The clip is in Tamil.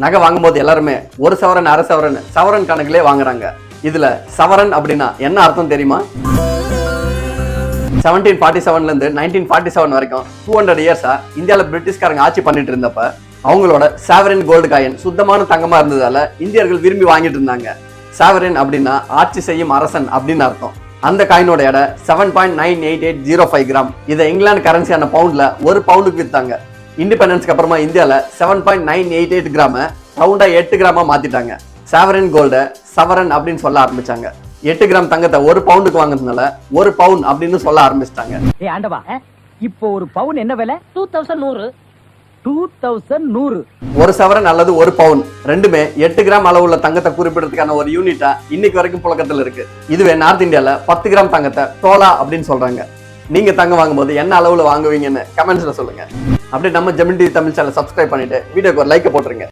நகை வாங்கும்போது எல்லாருமே ஒரு சவரன் அரை சவரன் சவரன் கணக்குலயே வாங்குறாங்க. இதுல சவரன் அப்படின்னா என்ன அர்த்தம் தெரியுமா? செவன்டீன் ஃபார்ட்டி செவன்லேருந்து நைன்டீன் ஃபார்ட்டி செவன் வரைக்கும் டூ ஹண்ட்ரட் இயர்ஸாக இந்தியாவில் பிரிட்டிஷ்காரங்க ஆட்சி பண்ணிட்டு இருந்தப்ப அவங்களோட சாவரின் கோல்டு காயின் சுத்தமான தங்கமாக இருந்ததால இந்தியர்கள் விரும்பி வாங்கிட்டு இருந்தாங்க. சாவரின் அப்படின்னா ஆட்சி செய்யும் அரசன் அப்படின்னு அர்த்தம். அந்த காயினோட எடை seven point nine eight eight zero five gram இதை இங்கிலாந்து கரன்சியான பவுண்டில் ஒரு பவுண்டுக்கு விற்றாங்க இண்டிபெண்டன்ஸ்க்கு அப்புறமா இந்தியாவில் seven point nine eight eight கிராம ரவுண்டா எட்டு கிராமா மாத்திட்டாங்க. சாவரன் கோல்டை சவரன் அப்படின்னு சொல்ல ஆரம்பிச்சாங்க. எட்டு கிராம் தங்கத்தை ஒரு பவுண்டுக்கு வாங்குறதுனால ஒரு பவுன் அப்படின்னு சொல்ல ஆரம்பிச்சிட்டாங்க. ஏ ஆண்டவா இப்போ ஒரு பவுன் என்ன விலை? டூ தௌசண்ட் நூறு. டூ தௌசண்ட் நூறு. ஒரு சவரன் அல்லது ஒரு பவுன் ரெண்டுமே எட்டு கிராம் அளவுள்ள தங்கத்தை குறிப்பிடறதுக்கான ஒரு யூனிட்டா இன்னைக்கு வரைக்கும் புழக்கத்துல இருக்கு. இதுவே நார்த் இந்தியால பத்து கிராம் தங்கத்தை தோலா அப்படின்னு சொல்றாங்க. நீங்க தங்க வாங்கும்போது என்ன அளவுல வாங்குவீங்கன்னு கமெண்ட்ஸ்ல சொல்லுங்க. அப்படியே நம்ம ஜெமின் டிவி தமிழ் சேனல் சப்ஸ்கிரைப் பண்ணிட்டு வீடியோக்கு ஒரு லைக் போட்டுருங்க.